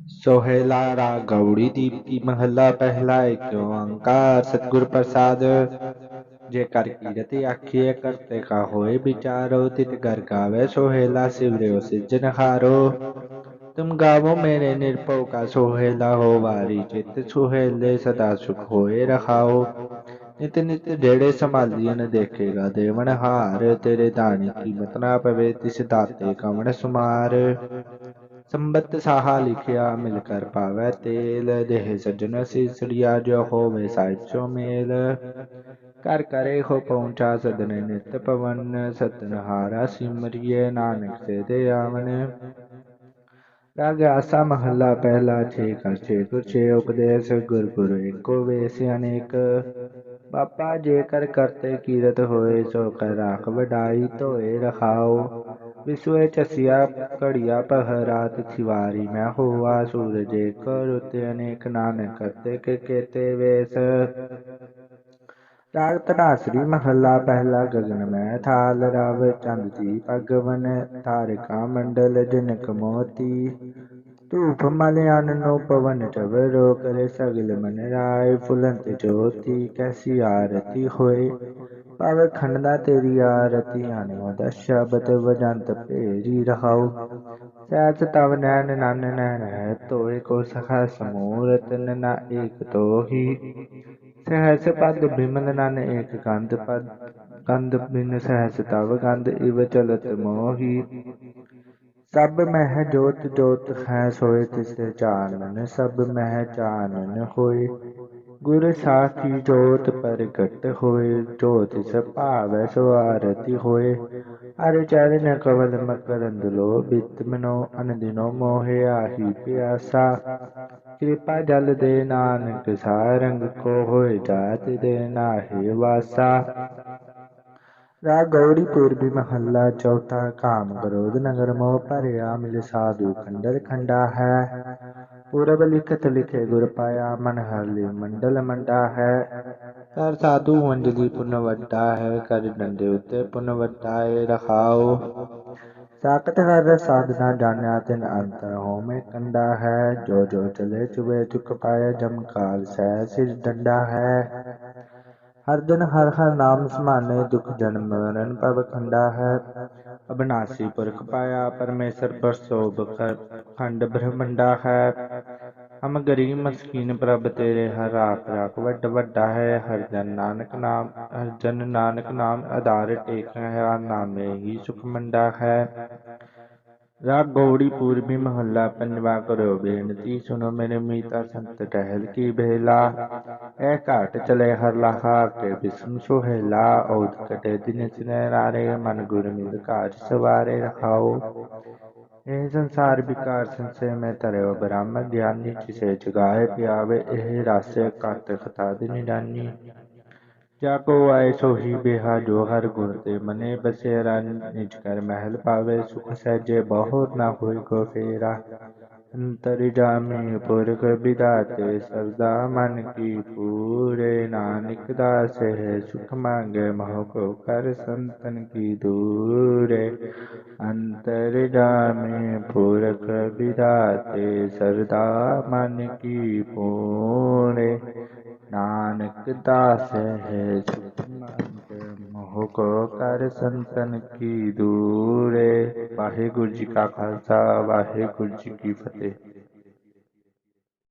ਸੋਹਿਲਾ ਰਾ ਗੌੜੀ ਦੀਪਤੀ ਮਹੱਲਾ ਪਹਿਲਾ ਇੱਕ ਓੰਕਾਰ ਸਤਿਗੁਰ ਪ੍ਰਸਾਦ। ਜੇ ਕਰ ਕੀਰਤਿ ਆਖੀਏ ਕਰਤੇ ਕਾ ਹੋਏ ਵਿਚਾਰੋ, ਤਿਤ ਕਰ ਗਾਵੇ ਸੋਹਿਲਾ, ਸਿਵਰਿਓ ਸਿਜਨਹਾਰੋ ਤੁਮ ਗਾਵੋ ਮੇਰੇ ਨਿਰਭਉ ਕਾ ਸੋਹਿਲਾ, ਹੋ ਵਾਰੀ ਚਿਤ ਸੋਹਿਲੇ, ਸਦਾ ਸੁਖ ਹੋਏ ਰਹਾਓ। ਨਿਤ ਨਿਤ ਜਿਹੜੇ ਸੰਭਾਲੀਏ ਨ ਦੇਖੇਗਾ ਦੇਵਨ ਹਾਰ। ਤੇਰੇ ਦਾਣੀ ਕੀਮਤ ਨਾ ਪਵੇ, ਤਿਸ ਦਾਤੇ ਕਮਣ ਸੁਮਾਰ। ਸੰਬਤ ਸਾਹਾ ਲਿਖਿਆ, ਮਿਲ ਕਰ ਪਾਵੈ ਤੇਲ, ਦੇਹ ਸੱਜਣ ਸੀਸੜੀਆ, ਜੋ ਹੋਵੇ ਸਾਹਿਬ ਮੇਲ। ਕਰ ਕਰੇ ਹੋ ਪਹੁੰਚਾ ਸਦਨ ਨਿਤ ਪਵਨ, ਸਤਨਹਾਰਾ ਸਿਮਰਿਏ ਨਾਨਕ ਸੇ ਦੇ ਆਵਨ ਰਾਗ ਆਸਾ ਮਹੱਲਾ ਪਹਿਲਾ ਛੇ ਕਰ ਛੇ ਗੁਰ ਛੇ ਉਪਦੇਸ਼ ਗੁਰ ਏਕੋ ਵੇਸ ਅਨੇਕ। ਬਾਪਾ ਜੇਕਰ ਕਰਤੇ ਕੀਰਤ ਹੋਏ, ਸੋ ਕਰ ਰਾਖ ਵਡਾਈ ਧੋਏ ਰਖਾਓ। ਵਿਸਵੇ ਚਸਿਆ, ਘੜੀਆ, ਪਹਰਾਤ ਥਿਵਾਰੀ ਮੈਂ ਹੋਆ ਸੂਰਜ ਕਰ ਉਤੇ ਅਨੇਕ ਨਾਨਕ ਕਰਤੇ ਕੇ ਰਾਗ ਤਨਾਸਰੀ ਮਹੱਲਾ ਪਹਿਲਾ ਗਗਨ ਮੈਂ ਥਾਲ ਰਵ ਚੰਦ ਜੀ ਭਗਵਨ ਤਾਰਿਕਾ ਮੰਡਲ ਜਨਕ ਮੋਤੀ। ਧੂਪ ਮਲਿਆਨ ਨੋ ਪਵਨ ਚਵਰੋ ਕਰੇ ਸਗਲ ਮਨ ਰਾਏ ਫੁਲੰਤ ਜੋਤੀ ਕੈਸੀ ਆਰਤੀ ਹੋਏ। ਪਾਵੇ ਖੰਡਾ ਤੇਰੀ ਆਰਤੀ ਆਨੋ ਦਾ ਵਜੰਤ ਭੇਰੀ ਰਹਾਉ। ਸਹਿਜ ਤਵ ਨੈਣ ਨਨ ਨੈਣ ਤੋਏ ਕੋ ਸਖਾ ਸਮੂਰਤ ਨਾ ਏਕ ਤੋਹੀ। ਸਹਿਸ ਪਦ ਬਿਮਲ ਨਨ ਏਕ ਗੰਧ ਪਦ, ਗੰਧ ਬਿਨ ਸਹਿਸ ਤਵ ਗੰਧ ਇਵ ਚਲਤ ਮੋਹੀ। ਸਭ ਮਹਿ ਜੋਤ ਜੋਤ ਹੈ ਸੋਏ ਤਿਸੇ ਚਾਨਨ ਸਭ ਮਹਿ ਚਾਨਨ ਹੋਏ। ਗੁਰ ਸਾਖੀ ਜੋਤ ਪ੍ਰਗਟ ਹੋਏ, ਜੋਤ ਸਭਾਵੈ ਸਵਾਰਤੀ ਹੋਏ। ਹਰ ਚਰਨ ਕਵਲ ਮਕਰੰਦ ਲੋ ਬਿਤ ਮਨੋ ਅਨਦਿਨੋ ਮੋਹਿ ਆਹੀ ਪਿਆਸਾ। ਕਿਰਪਾ ਜਲ ਦੇ ਨਾਨਕ ਸਾਰੰਗ ਕੋ ਹੋਏ ਜਾਤ ਦੇ ਨਾਹੀ ਵਾਸਾ। ਰਾਗ ਗੌੜੀ ਪੂਰਬੀ ਮਹੱਲਾ ਚੌਥਾ, ਕਾਮ ਕ੍ਰੋਧ ਨਗਰ ਮੋਹ ਭਰਿਆ, ਮਿਲ ਸਾਧੂ ਖੰਡਰ ਖੰਡਾ ਹੈ। ਪੂਰਬ ਲਿਖਤ ਲਿਖੇ ਗੁਰ ਪਾਇਆ ਮਨ ਹਰਲੀ ਮੰਡਲ ਮੰਡਾ ਹੈ ਕਰ ਸਾਧੂ ਵੰਜਦੀ ਪੁਨ ਵੱਡਾ ਹੈ ਕਰ ਡੰਡੇ ਉਤੇ ਪੁਨ ਵੱਡਾ ਰਖਾਓ ਸਾਕਤ ਹਰ ਸਾਧਨਾ ਜਾਣਿਆ ਤਿਨ ਅੰਤਰ ਹੋਮੇ ਕੰਡਾ ਹੈ ਜੋ ਜੋ ਚਲੇ ਚੁਬੇ ਚੁਕ ਪਾਏ ਜਮਕਾਲ ਸਹਿ ਸਿਰ ਡੰਡਾ ਹੈ ਹਰ ਦਿਨ ਹਰ ਹਰ ਨਾਮ ਸਮਾਨੇ ਦੁਖ ਜਨਮ ਮਰਨ ਪਵ ਖੰਡਾ ਹੈ ਅਬਨਾਸੀ ਪੁਰਖ ਪਾਇਆ ਪਰਮੇਸ਼ਰ ਪ੍ਰਸੋਭ ਖੰਡ ਬ੍ਰਹਮੰਡਾ ਹੈ ਹਮ ਗਰੀਬ ਮਸਕੀਨ ਪ੍ਰਭ ਤੇਰੇ ਹਰ ਰਾਖ ਰਾਖ ਵੱਡ ਵੱਡਾ ਹੈ ਹਰ ਜਨ ਨਾਨਕ ਨਾਮ ਹਰ ਜਨ ਨਾਨਕ ਨਾਮ ਆਧਾਰ ਟੇਕ ਹੈ ਨਾਮੇ ਹੀ ਸੁਖ ਮੰਡਾ ਹੈ ਰਾਗ ਗੌੜੀ ਪੂਰਬੀ ਮਹੱਲਾ ਪੰਜਵਾ ਕਰੋ ਬੇਨਤੀ ਸੁਨੋ ਮੇਰੇ ਮੀਤਾ ਸੰਤ ਟਹਿਲ ਕੀ ਬੇਲਾ। ਐ ਘਾਟ ਚਲੇ ਹਰ ਲਾਹਾ ਕੇ ਬਿਸਮ ਸੁਹੇਲਾ ਔਦ ਕਟੇ ਦਿਨ ਸਨੇ ਰਾਰੇ ਮਨ ਗੁਰ ਮਿਲ ਕਾਜ ਸਵਾਰੇ ਰਖਾਓ ਇਹ ਸੰਸਾਰ ਵਿਕਾਰ ਸੰਸੇ ਮੈਂ ਤਰਿਓ ਬ੍ਰਹਮ ਗਿਆਨੀ, ਕਿਸੇ ਜਗਾਏ ਪਿਆਵੇ, ਇਹ ਰਾਸੇ ਕਤ ਖਤਾ ਦਿਨ ਜਾਨੀ ਜਾ ਕੋ ਆਏ ਸੋ ਹੀ ਬਿਹਾ ਜੋ ਹਰ ਗੁਣ ਤੇ ਮਨੇ ਬਸੇਰਾ ਨਿਜ ਕਰ ਮਹਿਲ ਪਾਵੇ ਸੁਖ ਸਹਿਜੇ ਬਹੁਤ ਨਾ ਹੋਈ ਕੋ ਫੇਰਾ ਅੰਤਰ ਜਾਮੇ ਪੁਰਖ ਵਿਦਾਤੇ ਸਰਦਾ ਮਨ ਕੀ ਪੂਰੇ ਨਾਨਕ ਦਾਸ ਹੈ ਸੁਖ ਮੰਗੇ ਮਹ ਕੋ ਕਰ ਸੰਤਨ ਕੀ ਦੂਰੇ ਅੰਤਰ ਜਾਮੇ ਪੁਰਖ ਵਿਦਾਤੇ ਸਰਦਾ ਮਨ ਕੀ ਪੂਰੇ ਨਾਨਕ ਦਾਸ ਹੈ ਸੁਖ ਮੰਗੇ ਮੋਹ ਕੋ ਕਰ ਸੰਤਨ ਕੀ ਦੂਰੇ ਵਾਹਿਗੁਰੂ ਜੀ ਕਾ ਖਾਲਸਾ ਵਾਹਿਗੁਰੂ ਜੀ ਕੀ ਫਤਿਹ